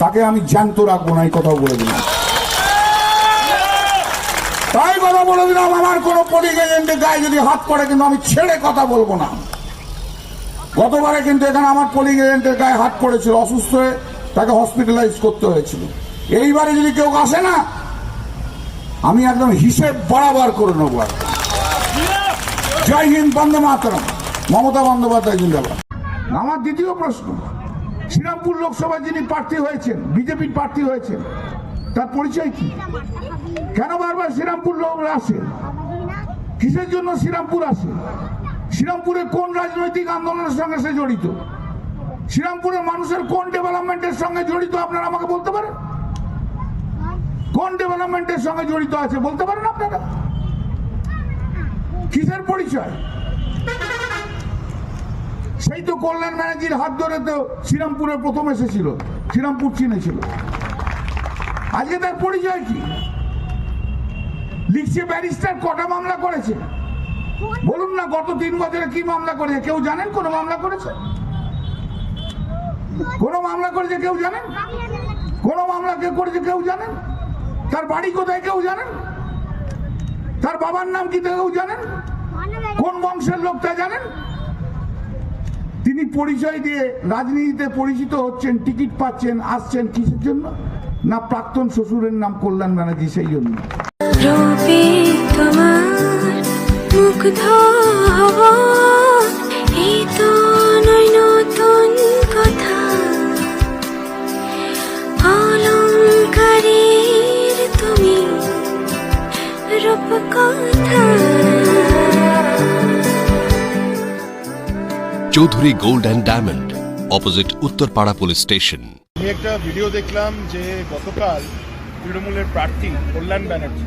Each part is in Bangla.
তাকে আমি জ্যান্ত রাখব না, এই কথাও বলে দিলাম। তাই কথা বলে দিলাম, আমার কোনো পোলিং এজেন্টের গায়ে যদি হাত পড়ে, কিন্তু আমি ছেড়ে কথা বলব না। গতবারে কিন্তু এখানে আমার পোলিং এজেন্টের গায়ে হাত পড়েছিল, অসুস্থ হয়ে তাকে হসপিটালাইজ করতে হয়েছিল। এইবারে যদি কেউ আসে না, আমি একদম হিসেব বরাবর করে নেব। জয় হিন্দ, বন্দে মাতরম। মমতা বন্দ্যোপাধ্যায় জিন্দাবাদ। আমার দ্বিতীয় প্রশ্ন। শ্রীরামপুর লোকসভায় যিনি প্রার্থী হয়েছেন, বিজেপির প্রার্থী হয়েছেন, তার পরিচয় কি? কেন বারবার শ্রীরামপুর লোক আসে? কিসের জন্য শ্রীরামপুর আসে? শ্রীরামপুরে কোন রাজনৈতিক আন্দোলনের সঙ্গে সে জড়িত? শ্রীরামপুরের মানুষের কোন ডেভেলপমেন্টের সঙ্গে জড়িত, আপনারা আমাকে বলতে পারেন? কোন ডেভেলপমেন্টের সঙ্গে জড়িত আছে, বলতে পারেন আপনারা? কিসের পরিচয়? সেই তো কল্যাণ ব্যানার্জির হাত ধরে তো শ্রীরামপুরে প্রথম এসেছিল, শ্রীরামপুর চিনেছিল আজকে তার পরিচয় কি? লিখছে ব্যারিস্টার কটা মামলা করেছে? বলুন না, গত তিন বছরে কি মামলা করেছে? কেউ জানেন কোন মামলা করেছে? কোন মামলা করেছে কেউ জানেন? কোন মামলা কে করেছে কেউ জানেন? তার বাড়ি কোথায় কেউ জানেন? তার বাবার নাম কি কেউ জানেন? কোন বংশের লোকটা জানেন? তিনি পরিচয় দিয়ে রাজনীতিতে পরিচিত হচ্ছেন, টিকিট পাচ্ছেন, আসছেন কিসের জন্য? না প্রাক্তন শ্বশুরের নাম কল্যাণ ব্যানার্জি সেই জন্য। Chowdhury gold and diamond, opposite Uttarpara police station. আমি একটা ভিডিও দেখলাম যে গতকাল তৃণমূলের প্রার্থী কল্যাণ ব্যানার্জি,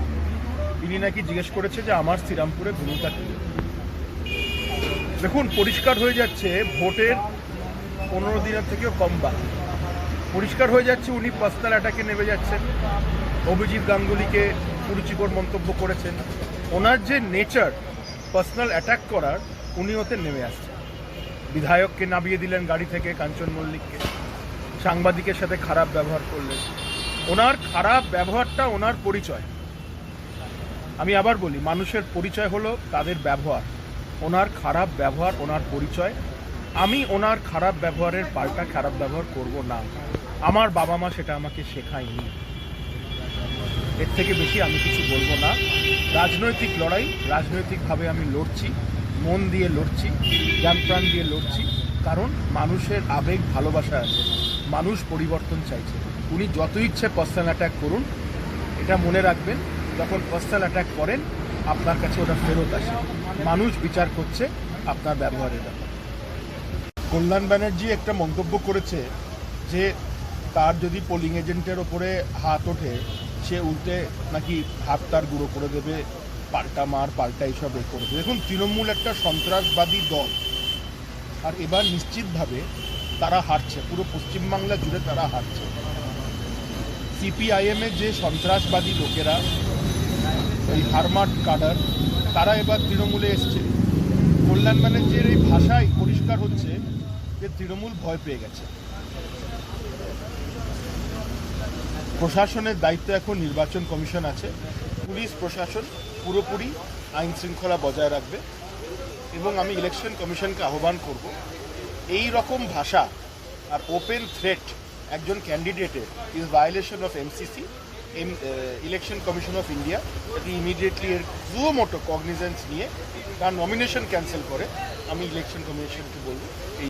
তিনি নাকি জিজ্ঞেস করেছে যে আমার শ্রীরামপুরে ভূমিকা কি? দেখুন, পরিষ্কার হয়ে যাচ্ছে, ভোটের পনেরো দিনের থেকেও কম বাকি। পরিষ্কার হয়ে যাচ্ছে, উনি পার্সোনাল অ্যাটাকে নেমে যাচ্ছেন। অভিজিৎ গাঙ্গুলিকে কুরুচিকর মন্তব্য করেছেন। ওনার যে নেচার, পার্সোনাল অ্যাটাক করার, উনি ওতে নেমে আসছেন। বিধায়ককে নামিয়ে দিলেন গাড়ি থেকে কাঞ্চন মল্লিককে। সাংবাদিকের সাথে খারাপ ব্যবহার করলেন। ওনার খারাপ ব্যবহারটা ওনার পরিচয়। আমি আবার বলি, মানুষের পরিচয় হলো তাদের ব্যবহার। ওনার খারাপ ব্যবহার ওনার পরিচয়। আমি ওনার খারাপ ব্যবহারের পাল্টা খারাপ ব্যবহার করব না। আমার বাবা মা সেটা আমাকে শেখায়নি। এর থেকে বেশি আমি কিছু বলব না। রাজনৈতিক লড়াই, রাজনৈতিকভাবে আমি লড়ছি। মন দিয়ে লড়ছি প্রাণ দিয়ে লড়ছি, কারণ মানুষের আবেগ, ভালোবাসা আছে। মানুষ পরিবর্তন চাইছে। উনি যত ইচ্ছে পার্সোনাল অ্যাটাক করুন, এটা মনে রাখবেন, যখন পার্সোনাল অ্যাটাক করেন, আপনার কাছে ওটা ফেরত আসে। মানুষ বিচার করছে আপনার ব্যবহারের ব্যাপারে। কল্যাণ ব্যানার্জি একটা মন্তব্য করেছে যে, তার যদি পোলিং এজেন্টের ওপরে হাত ওঠে, সে উল্টে নাকি হাত তার গুঁড়ো করে দেবে পাল্টা মার, পাল্টা এইসব এ করেছে। দেখুন, তৃণমূল একটা সন্ত্রাসবাদী দল। আর এবার নিশ্চিতভাবে তারা হারছে। পুরো পশ্চিমবাংলা জুড়ে তারা হারছে। সিপিআইএম এর যে সন্ত্রাসবাদী লোকেরা ওই হারমার্ট কাডার, তারা এবার তৃণমূলে এসছে। কল্যাণ ব্যানার্জির এই ভাষাই পরিষ্কার হচ্ছে যে তৃণমূল ভয় পেয়ে গেছে। প্রশাসনের দায়িত্ব এখন নির্বাচন কমিশন আছে। পুলিশ, প্রশাসন পুরোপুরি আইন শৃঙ্খলা বজায় রাখবে এবং আমি ইলেকশন কমিশনকে আহ্বান করব। এই রকম ভাষা আর ওপেন থ্রেট একজন ক্যান্ডিডেটের is violation of MCC M election commission of India যাতে ইমিডিয়েটলি এর পুরো মোটো কগনিজেন্স নিয়ে তার নমিনেশন ক্যান্সেল করে আমি ইলেকশন কমিশনকে বলব। এই